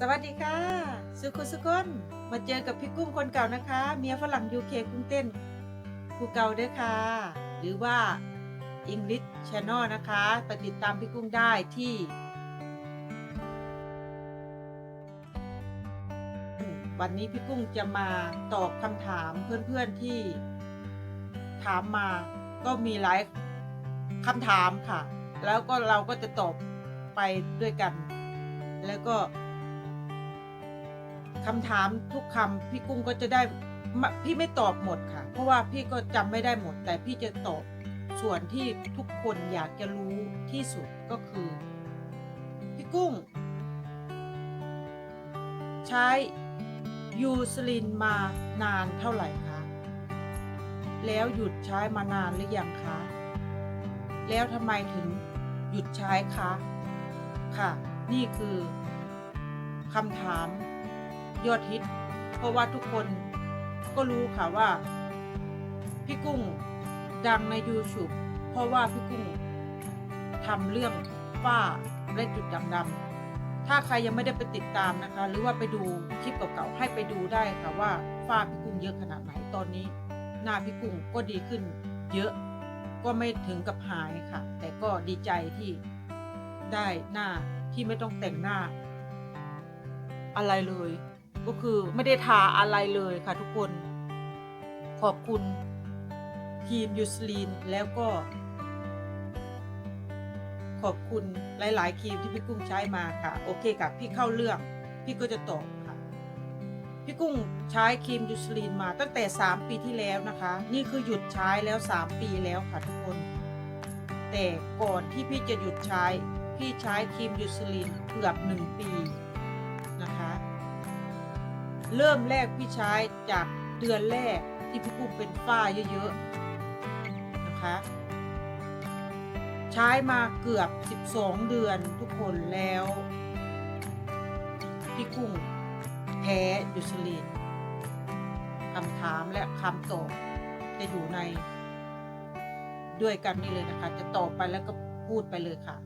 สวัสดีค่ะ สุขุสุคนมาเจอกับพี่กุ้งคนเก่านะคะ เมียฝรั่งยูเคกุ้งเต้นผู้เก่าเด้อค่ะ หรือว่า English Channel นะคะไปติดตามพี่กุ้งได้ที่ วันนี้พี่กุ้งจะมาตอบคำถามเพื่อนๆที่ถามมาก็มีหลายคำถามค่ะ แล้วก็เราก็จะตอบไปด้วยกัน แล้วก็ คำถามทุกคำพี่กุ้งก็จะได้พี่ไม่ตอบหมดค่ะ เพราะว่าพี่ก็จำไม่ได้หมด แต่พี่จะตอบส่วนที่ทุกคนอยากจะรู้ที่สุดก็คือ พี่กุ้ง ใช้ยูสลินมานานเท่าไหร่คะ แล้วหยุดใช้มานานหรือยังคะ แล้วทำไมถึงหยุดใช้คะ ค่ะ นี่คือคำถาม ยอดฮิต เพราะว่าทุกคนก็รู้ค่ะว่า พี่กุ้งดังใน YouTube เพราะว่าพี่กุ้งทำเรื่องฝ้าและจุดด่างดำถ้าใครยังไม่ได้ไปติดตามนะคะ หรือว่าไปดูคลิปเก่าๆให้ไปดูได้ค่ะว่าฝ้าพี่กุ้งเยอะขนาดไหนตอนนี้ หน้าพี่กุ้งก็ดีขึ้น เยอะก็ไม่ถึงกับหายค่ะ แต่ก็ดีใจที่ได้หน้าที่ไม่ต้องแต่งหน้า อะไรเลย ก็คือไม่ได้ทาอะไรเลยค่ะทุกคน ขอบคุณครีมยูสลีนแล้วก็ ขอบคุณหลาย ๆครีมที่พี่กุ้งใช้มาค่ะ โอเคค่ะ พี่เข้าเรื่องพี่ก็จะตอบค่ะ พี่กุ้งใช้ครีมยูสลีนมาตั้งแต่ 3 ปีที่แล้วนะคะ นี่คือหยุดใช้แล้ว 3 ปีแล้วค่ะทุกคน แต่ก่อนที่พี่จะหยุดใช้ พี่ใช้ครีมยูสลีนเกือบ 1 ปี เริ่มแรกพี่ใช้จากเดือนแรกที่พี่กุ้งเป็นฝ้าเยอะๆนะคะ ใช้มาเกือบ 12 เดือนทุกคนแล้วพี่กุ้งแพ้ยูสลีนคำถามและคำตอบจะอยู่ในด้วยกันนี่เลยนะคะ จะตอบไปแล้วก็พูดไปเลยค่ะ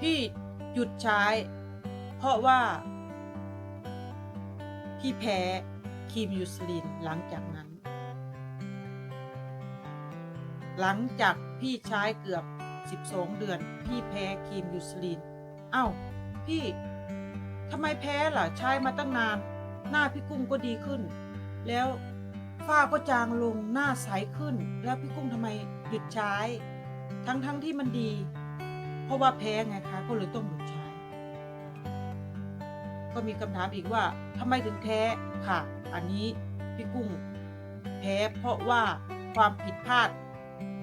พี่หยุดใช้ เพราะว่า พี่แพ้ครีมยูสลินหลังจากนั้น หลังจากพี่ใช้เกือบ 12 เดือน พี่แพ้ครีมยูสลินอ้าวพี่ทำไมแพ้ล่ะใช้มาตั้งนาน หน้าพี่กุ้งก็ดีขึ้น แล้วฝ้าก็จางลงหน้าใสขึ้น แล้วพี่กุ้งทำไมหยุดใช้ ทั้งๆทที่มันดี เพราะว่าแพ้ไงคะก็เลยต้องหยุดใช้ ก็มีคำถามอีกว่าทำไมถึงแพ้ค่ะ อันนี้พี่กุ้งแพ้เพราะว่าความผิดพลาด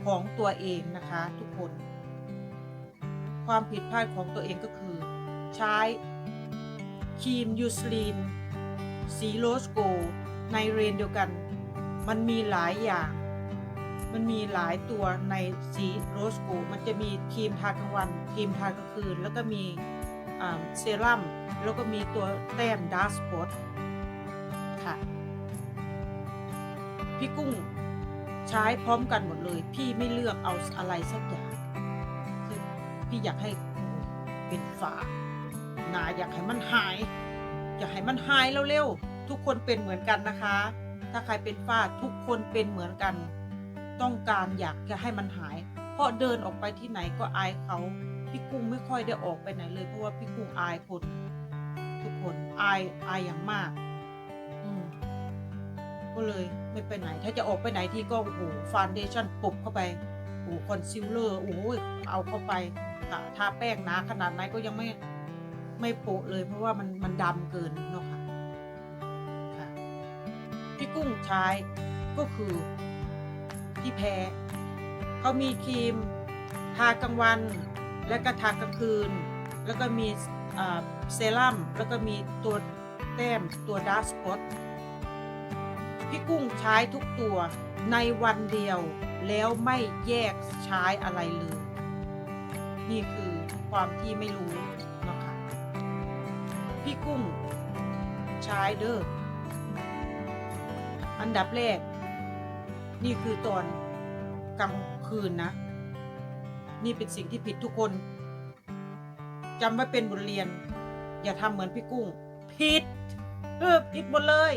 ของตัวเองนะคะทุกคน ความผิดพลาดของตัวเองก็คือ ใช้ครีมยูสลีนสีโรสโก ในเรนเดียวกัน มันมีหลายอย่าง มันมีหลายตัวในสีโรสโก มันจะมีครีมทากลางวันครีมทากลางคืน แล้วก็มี เซรั่มแล้วก็มีตัวแต้มดาร์กสปอตค่ะ พี่กุ้งใช้พร้อมกันหมดเลย พี่ไม่เลือกเอาอะไรสักอย่างคือพี่อยากให้เป็นฝาหนาอยากให้มันหาย อยากให้มันหายเร็วๆทุกคนเป็นเหมือนกันนะคะ ถ้าใครเป็นฝ้าทุกคนเป็นเหมือนกัน ต้องการอยากจะให้มันหาย เพราะเดินออกไปที่ไหนก็อายเขา พี่กุ้งไม่ค่อยได้ออกไปไหนเลยเพราะว่าพี่กุ้งอายคนทุกคนอายอายอย่างมาก อืมก็เลยไม่ไปไหน ถ้าจะออกไปไหนทีก็โอ้โหฟาวเดชั่นปบเข้าไปโอ้คอนซีลเลอร์โอ้ยเอาเข้าไปค่ะทาแป้งหนาขนาดไหนก็ยังไม่ไม่โปะเลย เพราะว่ามันมันดำเกินเนาะค่ะค่ะพี่กุ้งใช้ก็คือพี่แพ้เขามีครีม ทากลางวัน แล้วก็ทากลางคืน แล้วก็มีเซรั่ม แล้วก็มีตัวแต้มตัวดาร์สปอตพี่กุ้งใช้ทุกตัวในวันเดียวแล้วไม่แยกใช้อะไรเลย นี่คือความที่ไม่รู้เนาะคะพี่กุ้งใช้เด้ออันดับแรก นี่คือตอนกลางคืนนะ นี่เป็นสิ่งที่ผิดทุกคนจำไว้เป็นบทเรียน อย่าทำเหมือนพี่กุ้ง ผิดเออผิดหมดเลย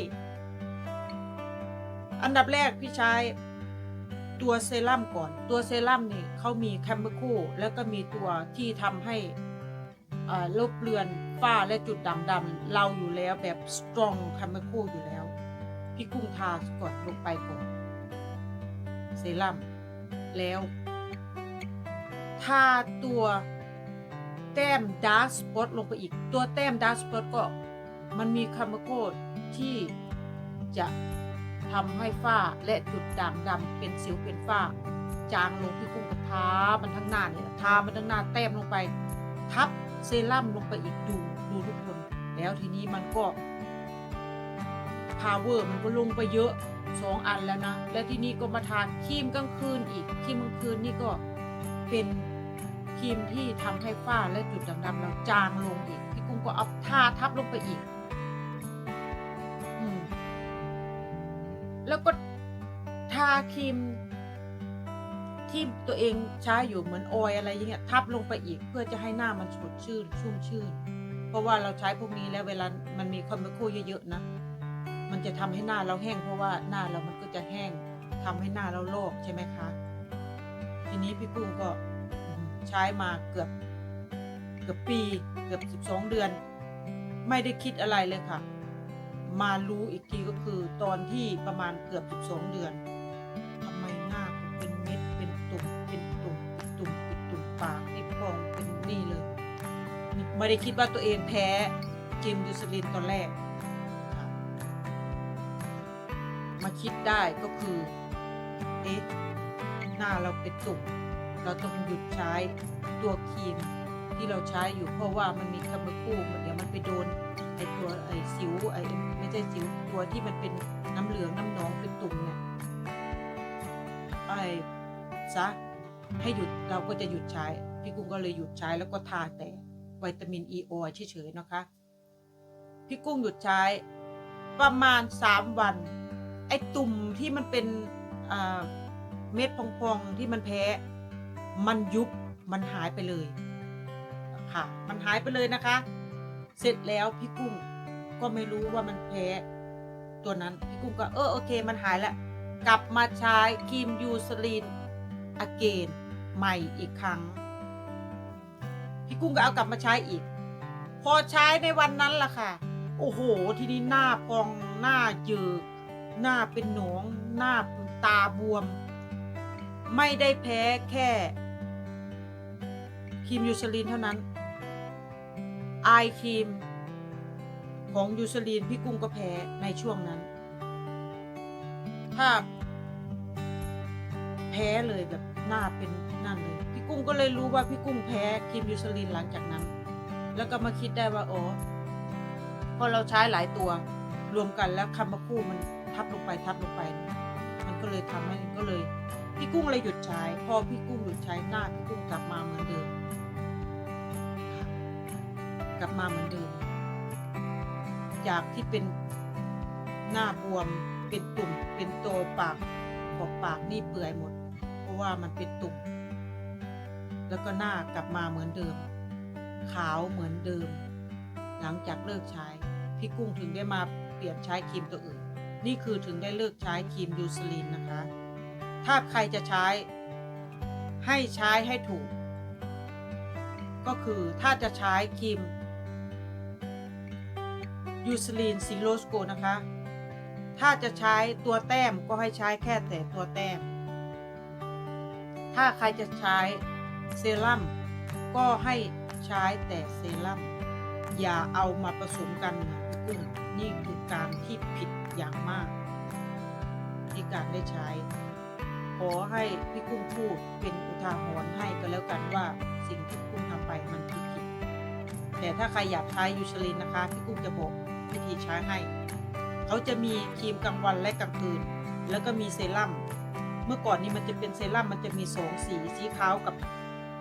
อันดับแรกพี่ใช้ตัวเซรั่มก่อน ตัวเซรั่มนี่เขามีแคมเบอร์คูแล้วก็มีตัวที่ทำให้ลบเลือนฝ้าและจุดด่างดำๆเราอยู่แล้วแบบสตรองแคมเบอร์คูอยู่แล้ว พี่กุ้งทาก่อนลงไปก่อนเซรั่มแล้ว ทาตัวแต้มดาร์กสปอตลงไปอีก ตัวแต้มดาร์กสปอตก็มันมีคาร์บอโคดที่จะทำให้ฝ้าและจุดด่างดำเป็นสิวเป็นฝ้า จางลงพี่กุ้งก็ทามันทั้งหน้าเนี่ยทามันทั้งหน้าแต้มลงไป ทับเซรั่มลงไปอีกดูดูทุกคน แล้วทีนี้มันก็พาวเวอร์มันก็ลงไปเยอะสองอันแล้วนะ และที่นี่ก็มาทาครีมกลางคืนอีกครีมกลางคืนนี่ก็เป็น ครีมที่ทำให้ฝ้าและจุดด่างดำเราจางลงอีก พี่กุ้งก็เอาทาทับลงไปอีกอแล้วก็ทาครีมที่ตัวเองใช้อยู่เหมือนออยอะไรอย่างเงี้ยทับลงไปอีก เพื่อจะให้หน้ามันสดชื่น ชุ่มชื่น เพราะว่าเราใช้พวกนี้แล้วเวลามันมีคอมเมโคเยอะๆนะมันจะทำให้หน้าเราแห้ง เพราะว่าหน้าเรามันก็จะแห้งทำให้หน้าเราลกใช่ไหมคะ ทีนี้พี่กุ้งก็ ใช้มาเกือบเกือบปีเกือบสิบสองเดือน ไม่ได้คิดอะไรเลยค่ะ มารู้อีกทีก็คือตอนที่ประมาณเกือบสิบสองเดือนทำไมหน้าผมเป็นเม็ดเป็นตุ่มเป็นตุ่มเป็นตุ่มเป็นตุ่มปากนี่พองเป็นนี่เลย ไม่ได้คิดว่าตัวเองแพ้จิมดูสลินตอนแรกมาคิดได้ก็คือ เอ๊ะ หน้าเราเป็นตุ่ม เราต้องหยุดใช้ตัวครีมที่เราใช้อยู่เพราะว่ามันมีคาร์บอนคู่มันเดี๋ยวมันไปโดนไอตัวไอสิวไอไม่ใช่สิวตัวที่มันเป็นน้ำเหลืองน้ำหนองเป็นตุ่มเนี่ยไอซะให้หยุดเราก็จะหยุดใช้ พี่กุ้งก็เลยหยุดใช้แล้วก็ทาแต่วิตามินอีโอเฉยๆนะคะ พี่กุ้งหยุดใช้ประมาณสามวัน ไอตุ่มที่มันเป็นเม็ดพองๆที่มันแพ้ มันยุบมันหายไปเลยค่ะ มันหายไปเลยนะคะ เสร็จแล้วพี่กุ้งก็ไม่รู้ว่ามันแพ้ตัวนั้นพี่กุ้งก็เออโอเค มันหายแล้วกลับมาใช้ครีมยูสลีนอเกนใหม่อีกครั้ง พี่กุ้งก็เอากลับมาใช้อีก พอใช้ในวันนั้นล่ะค่ะ โอ้โห ทีนี้หน้าพองหน้าเยือกหน้าเป็นหนอง หน้าตาบวม ไม่ได้แพ้แค่ ครีมยูซลินเท่านั้นไอครีมของยูซลินพี่กุ้งก็แพ้ในช่วงนั้น ถ้า แพ้เลยแบบหน้าเป็นนั่นเลย พี่กุ้งก็เลยรู้ว่าพี่กุ้งแพ้ครีมยูซลินหลังจากนั้น แล้วก็มาคิดได้ว่าอ๋อพอเราใช้หลายตัวรวมกันแล้วคำมาคู่มันทับลงไปทับลงไป มันก็เลยทำให้ก็เลย พี่กุ้งเลยหยุดใช้ พอพี่กุ้งหยุดใช้หน้าพี่กุ้งกลับมาเหมือนเดิม กลับมาเหมือนเดิม จากที่เป็นหน้าบวมเป็นตุ่มเป็นโตปากขอบปากนี่เปื่อยหมด เพราะว่ามันเป็นตุ่มแล้วก็หน้ากลับมาเหมือนเดิม ขาวเหมือนเดิม หลังจากเลิกใช้ พี่กุ้งถึงได้มาเปลี่ยนใช้ครีมตัวอื่น นี่คือถึงได้เลิกใช้ครีมยูซลินนะคะ ถ้าใครจะใช้ ให้ใช้ให้ถูก ก็คือถ้าจะใช้ครีม ยูซลินซิโลสโกนะคะ ถ้าจะใช้ตัวแต้มก็ให้ใช้แค่แต่ตัวแต้ม ถ้าใครจะใช้เซรั่มก็ให้ใช้แต่เซรั่มอย่าเอามาผสมกันนะพี่กุ้งนี่คือการที่ผิดอย่างมากที่การได้ใช้ ขอให้พี่กุ้งพูดเป็นอุทาหรณ์ให้ก็แล้วกันว่าสิ่งที่กุ้งทำไปมันผิดแต่ถ้าใครอยากใช้ยูชลินนะคะ พี่กุ้งจะบอก วิธีใช้ให้ เขาจะมีครีมกลางวันและกลางคืน แล้วก็มีเซรั่ม เมื่อก่อนนี้มันจะเป็นเซรั่มมันจะมีสองสี สีขาวกับ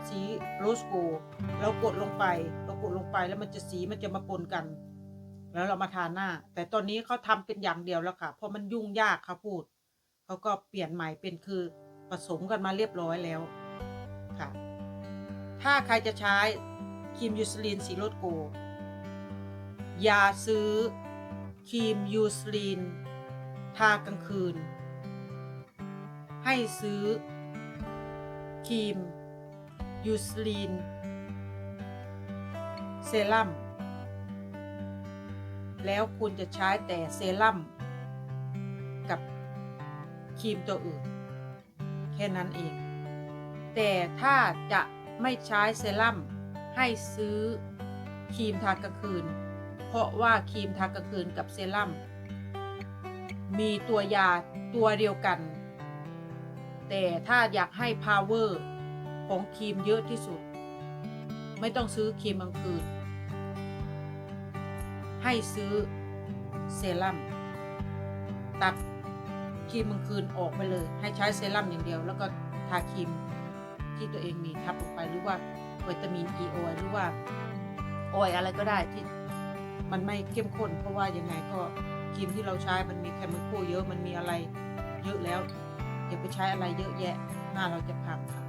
สีโรสโกลเรากดลงไป เรากดลงไปแล้วมันจะสีมันจะมาปนกัน แล้วเรามาทาหน้า แต่ตอนนี้เขาทำเป็นอย่างเดียวแล้วค่ะ เพราะมันยุ่งยากเขาพูด เขาก็เปลี่ยนใหม่เป็นคือผสมกันมาเรียบร้อยแล้วค่ะ ถ้าใครจะใช้ครีมยูสลีนสีโรดโก ย่าซื้อ ครีมยูสลีน ทากลางคืน ให้ซื้อ ครีม ยูสลีน เซรั่ม แล้วคุณจะใช้แต่เซรั่ม กับครีมตัวอื่น แค่นั้นเอง แต่ถ้าจะไม่ใช้เซรั่มให้ซื้อครีมทากลางคืน เพราะว่าครีมทากลางคืนกับเซรั่มมีตัวยาตัวเดียวกัน แต่ถ้าอยากให้ power ของครีมเยอะที่สุด ไม่ต้องซื้อครีมกลางคืน ให้ซื้อเซรั่มตัดครีมกลางคืนออกไปเลย ให้ใช้เซรั่มอย่างเดียว แล้วก็ทาครีมที่ตัวเองมีทับลงไปหรือว่าวิตามิน E ออหรือว่าออยอะไรก็ได้ที่ มันไม่เข้มข้น เพราะว่ายังไงก็ครีมที่เราใช้มันมีแคมิคอลเยอะมันมีอะไรเยอะแล้วอย่าไปใช้อะไรเยอะแยะหน้าเราจะพังค่ะ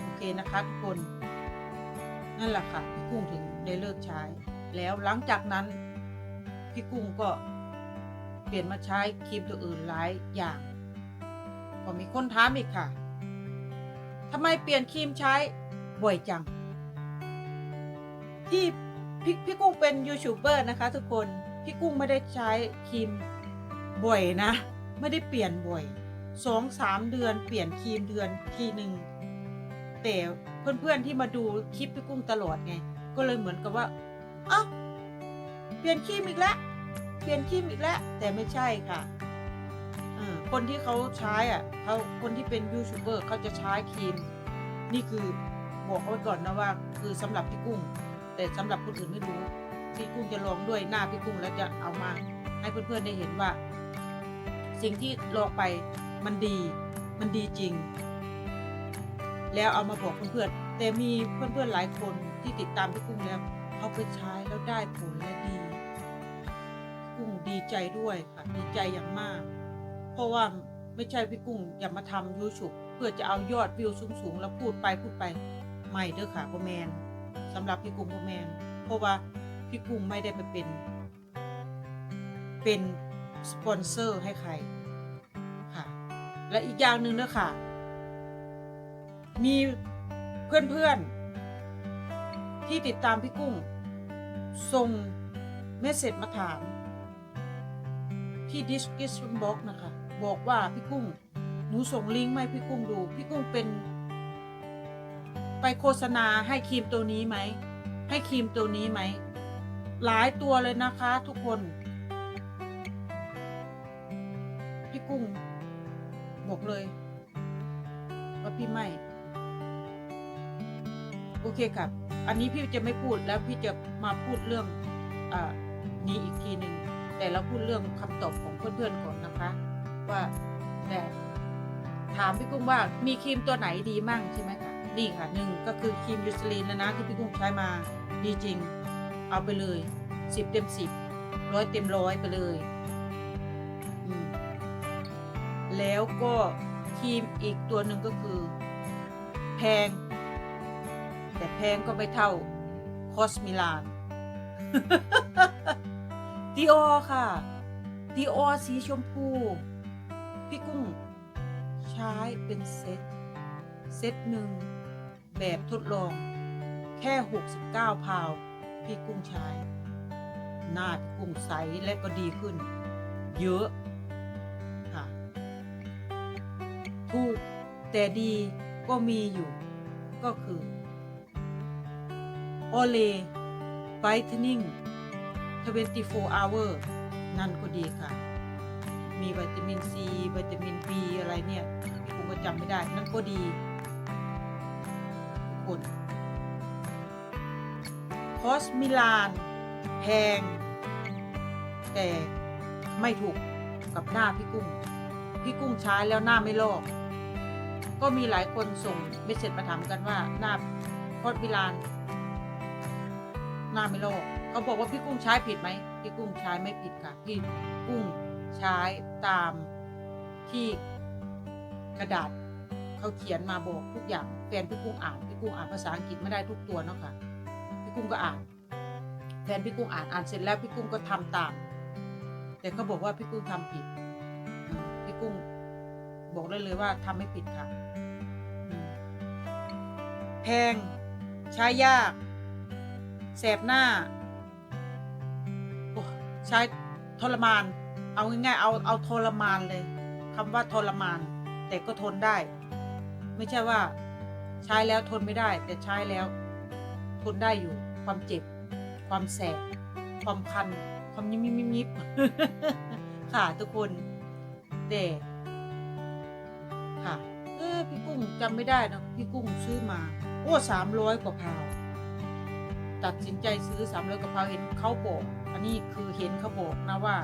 โอเคนะคะทุกคน นั่นแหละค่ะพี่กุ้งถึงได้เลิกใช้ แล้วหลังจากนั้นพี่กุ้งก็เปลี่ยนมาใช้ครีมตัวอื่นหลายอย่าง ก็มีคนถามอีกค่ะทำไมเปลี่ยนครีมใช้บ่อยจังที่ พี่พี่กุ้งเป็นยูทูบเบอร์นะคะทุกคน พี่กุ้งไม่ได้ใช้ครีมบ่อยนะ ไม่ได้เปลี่ยนบ่อยสองสามเดือนเปลี่ยนครีมเดือนทีหนึ่งแต่เพื่อนๆที่มาดูคลิปพี่กุ้งตลอดไง ก็เลยเหมือนกับว่าอ้าเปลี่ยนครีมอีกแล้วเปลี่ยนครีมอีกแล้วแต่ไม่ใช่ค่ะอคนที่เขาใช้อะเขาคนที่เป็นยูทูบเบอร์เขาจะใช้ครีม นี่คือบอกเอาไว้ก่อนนะว่า คือสำหรับพี่กุ้ง แต่สำหรับคนอื่นไม่รู้พี่กุ้งจะลองด้วยหน้าพี่กุ้งแล้วจะเอามาให้เพื่อนๆได้เห็นว่า สิ่งที่ลองไปมันดี มันดีจริง แล้วเอามาบอกเพื่อนๆแต่มีเพื่อนๆหลายคนที่ติดตามพี่กุ้งแล้วเขาไปใช้แล้วได้ผลและดีกุ้งดีใจด้วยค่ะดีใจอย่างมาก เพราะว่าไม่ใช่พี่กุ้งอย่ามาทำยูทูบเพื่อจะเอายอดวิวสูงๆแล้วพูดไปพูดไปไม่เด้อค่ะพ่อแมน สำหรับพี่กุ้งพ่อแมนเพราะว่าพี่กุ้งไม่ได้ไปเป็น เป็นสปอนเซอร์ให้ใครค่ะ และอีกอย่างหนึ่งนะค่ะ มีเพื่อนๆ ที่ติดตามพี่กุ้งส่งเมสเซจมาถาม ที่ description box นะคะ บอกว่าพี่กุ้งหนูส่งลิงก์มาให้พี่กุ้งดู พี่กุ้งเป็น ไปโฆษณาให้ครีมตัวนี้ไหม ให้ครีมตัวนี้ไหม หลายตัวเลยนะคะทุกคน พี่กุ้งบอกเลยว่าพี่ไม่โอเคครับ อันนี้พี่จะไม่พูดแล้วพี่จะมาพูดเรื่องอานี้อีกทีหนึ่งแต่เราพูดเรื่องคำตอบของเพื่อนๆก่อนนะคะ ว่าแต่ถามพี่กุ้งว่ามีครีมตัวไหนดีมั่งใช่ไหมคะ นี่ค่ะหนึ่งก็คือครีมยูสลีนแล้วนะที่พี่กุ้งใช้มาดีจริง เอาไปเลยสิบเต็มสิบร้อยเต็มร้อยไปเลยแล้วก็ครีมอีกตัวหนึ่งก็คือ แพง แต่แพงก็ไม่เท่าคอสมิลานดีออค่ะดีออสีชมพู พี่กุ้ง ใช้เป็นเซตเซตหนึ่ง แบบทดลอง แค่ 69 พาวพี่กุ้งใช้หน้าพี่กุ้งใสและก็ดีขึ้น เยอะค่ะถูกแต่ดีก็มีอยู่ ก็คือโอเลไ i ท e นิ่ง24 hour นั่นก็ดีค่ะ มีวิตามินซีวิตามิน B อะไรเนี่ยผมก็จำไม่ได้ นั่นก็ดี กคนคอสมิลาน แพง แต่ไม่ถูกกับหน้าพี่กุ้ง พี่กุ้งใช้แล้วหน้าไม่ลอก ก็มีหลายคนส่งเมสเซจมาถามกันว่าหน้าคอสมิลาน หน้าไม่ลอกเขาบอกว่าพี่กุ้งใช้ผิดไหมพี่กุ้งใช้ไม่ผิดค่ะพี่กุ้งใช้ตามที่กระดาษ เขาเขียนมาบอกทุกอย่างแฟนพี่กุ้งอ่านพี่กุ้งอ่านภาษาอังกฤษไม่ได้ทุกตัวเนาะค่ะพี่กุ้งก็อ่านแฟนพี่กุ้งอ่านอ่านเสร็จแล้วพี่กุ้งก็ทำตาม แต่เขาบอกว่าพี่กุ้งทำผิดพี่กุ้งบอกได้เลยว่าทำไม่ผิดค่ะแพงใช้ยากแสบหน้าใช้ทรมาน เอาง่ายๆเอาเอาทรมานเลยคำว่าทรมาน แต่ก็ทนได้ ไม่ใช่ว่า ใช้แล้วทนไม่ได้ แต่ใช้แล้ว ทนได้อยู่ ความเจ็บ ความแสบความคัน ความยิบยิบยิบยิบค่ะทุกคนแต่ค่ะ เออพี่กุ้งจำไม่ได้นะพี่กุ้งซื้อมา โอ้สามร้อยกว่าพาวตัดสินใจซื้อสามร้อยกว่าพาวเห็นเขาบอกอันนี้คือเห็นเขาบอกนะว่า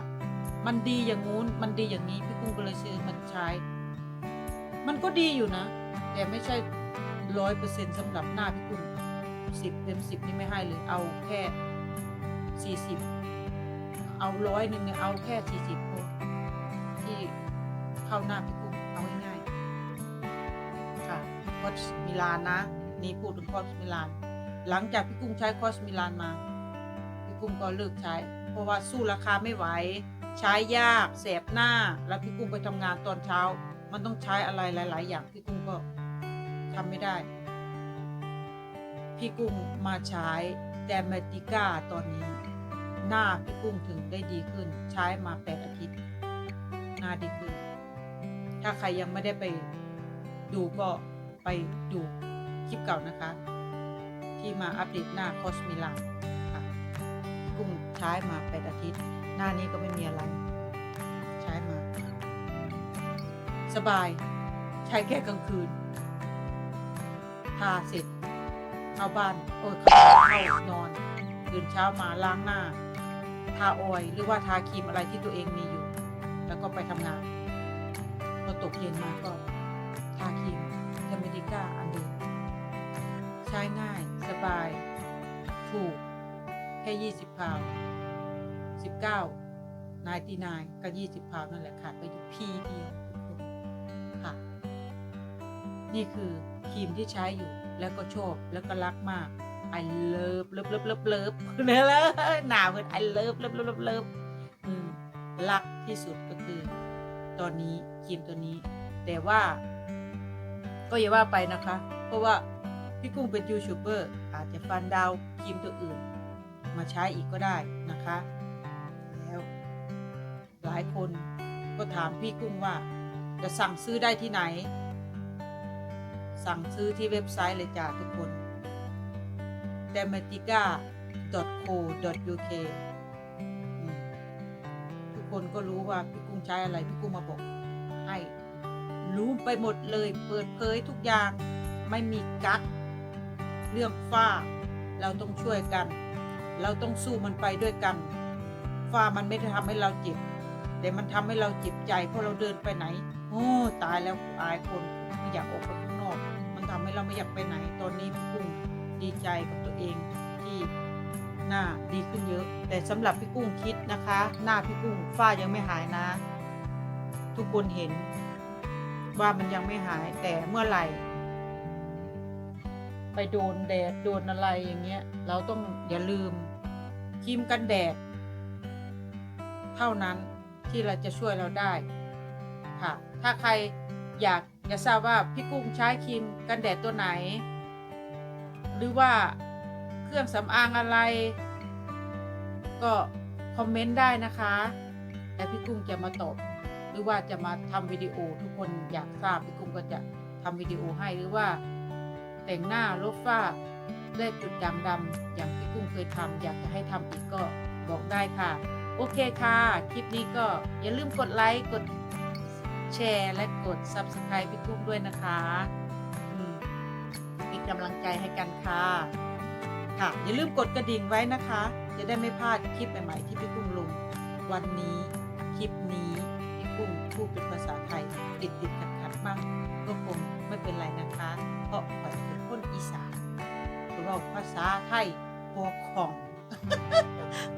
มันดีอย่างงู้นมันดีอย่างนี้พี่กุ้งก็เลยซื้อมันใช้ มันก็ดีอยู่นะ แต่ไม่ใช่ร้อยเปอร์เซ็นต์สำหรับหน้าพี่กุ้งสิบเต็มสิบนี่ไม่ให้เลยเอาแค่สี่สิบเอาร้อยหนึ่งเนี่ยเอาแค่สี่สิบพอที่เข้าหน้าพี่กุ้งเอาง่ายๆค่ะคอสมิลานนะ นี่พูดถึงคอสมิลาน หลังจากพี่กุ้งใช้คอสมิลานมา พี่กุ้งก็เลิกใช้ เพราะว่าสู้ราคาไม่ไหว ใช้ยากแสบหน้า แล้วพี่กุ้งไปทำงานตอนเช้า มันต้องใช้อะไรหลาย ๆ อย่างพี่กุ้งก็ทำไม่ได้ พี่กุ้งมาใช้แดมเมติก้าตอนนี้ หน้าพี่กุ้งถึงได้ดีขึ้น ใช้มาแปดอาทิตย์ หน้าดีขึ้น ถ้าใครยังไม่ได้ไปดูก็ไปดูคลิปเก่านะคะ ที่มาอัปเดตหน้าคอสมิลาค่ะพี่กุ้งใช้มาแปดอาทิตย์ หน้านี้ก็ไม่มีอะไร สบาย ใช้แค่กลางคืน ทาเสร็จ เข้าบ้านโอ้ยเข้าเข้านอนตื่นเช้ามาล้างหน้า ทาออยหรือว่าทาครีมอะไรที่ตัวเองมีอยู่ แล้วก็ไปทำงานพอตกเย็นมาก็ทาครีมเทมเมดิก้าอันเดิมใช้ง่าย สบาย ถูก แค่ 20 พาว 19นายตีนายก็ 20 พาวนั่นแหละขาดไปอยู่พี นี่คือครีมที่ใช้อยู่แล้วก็ชอบแล้วก็รักมาก I love เลิฟเลิฟเลิฟเลิฟเนี่ยแหละหนาเหมือน I love เลิฟเลิฟเลิฟเลิฟอืมรักที่สุดก็คือ ตอนนี้ครีมตัวนี้ แต่ว่า ก็อย่าว่าไปนะคะ เพราะว่าพี่กุ้งเป็นยูทูบเบอร์อาจจะฟันดาวครีมตัวอื่น มาใช้อีกก็ได้นะคะ แล้วหลายคนก็ถามพี่กุ้งว่าจะสั่งซื้อได้ที่ไหน สั่งซื้อที่เว็บไซต์เลยจ้าทุกคน d e m a t i c a co uk ทุกคนก็รู้ว่าพี่กุ้งใช้อะไร พี่กุ้งมาบอกให้ รู้ไปหมดเลยเปิดเผยทุกอย่างไม่มีกักเรื่องฝ้า เราต้องช่วยกัน เราต้องสู้มันไปด้วยกัน ฝ้ามันไม่ได้ทำให้เราเจ็บแต่มันทำให้เราเจ็บใจเพราะเราเดินไปไหน โอ้ ตายแล้วอายคนไม่อยากออกไปข้างนอก มันทำให้เราไม่อยากไปไหน ตอนนี้พี่กุ้งดีใจกับตัวเองที่หน้าดีขึ้นเยอะ แต่สำหรับพี่กุ้งคิดนะคะ หน้าพี่กุ้งฝ้ายังไม่หายนะ ทุกคนเห็น ว่ามันยังไม่หายแต่เมื่อไหร่ ไปโดนแดดโดนอะไรอย่างเงี้ย เราต้องอย่าลืมครีมกันแดด เท่านั้นที่เราจะช่วยเราได้ค่ะ ถ้าใครอยาก จะทราบว่าพี่กุ้งใช้ครีมกันแดดตัวไหน หรือว่าเครื่องสำอางอะไร ก็คอมเมนต์ได้นะคะ แต่พี่กุ้งจะมาตอบหรือว่าจะมาทำวิดีโอทุกคนอยากทราบพี่กุ้งก็จะทำวิดีโอให้หรือว่า แต่งหน้าลบฝ้าได้จุดด่างดำอย่างพี่กุ้งเคยทำอยากจะให้ทำอีกก็บอกได้ค่ะ โอเคค่ะ คลิปนี้ก็อย่าลืมกดไลค์กด แชร์และกด Subscribe พี่กุ้งด้วยนะคะมเป็นกำลังใจให้กันค่ะค่ะอย่าลืมกดกระดิ่งไว้นะคะ จะได้ไม่พลาดคลิปใหม่ ๆ ที่พี่กุ้งลง วันนี้คลิปนี้พี่กุ้งพูดเป็นภาษาไทยติดติดขัดขัดๆบ้างก็คงไม่เป็นไรนะคะ เพราะข่อยเป็นคนอีสานเราภาษาไทยพอของ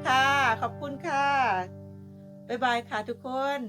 ค่ะ ขอบคุณค่ะ บ๊ายบายค่ะทุกคน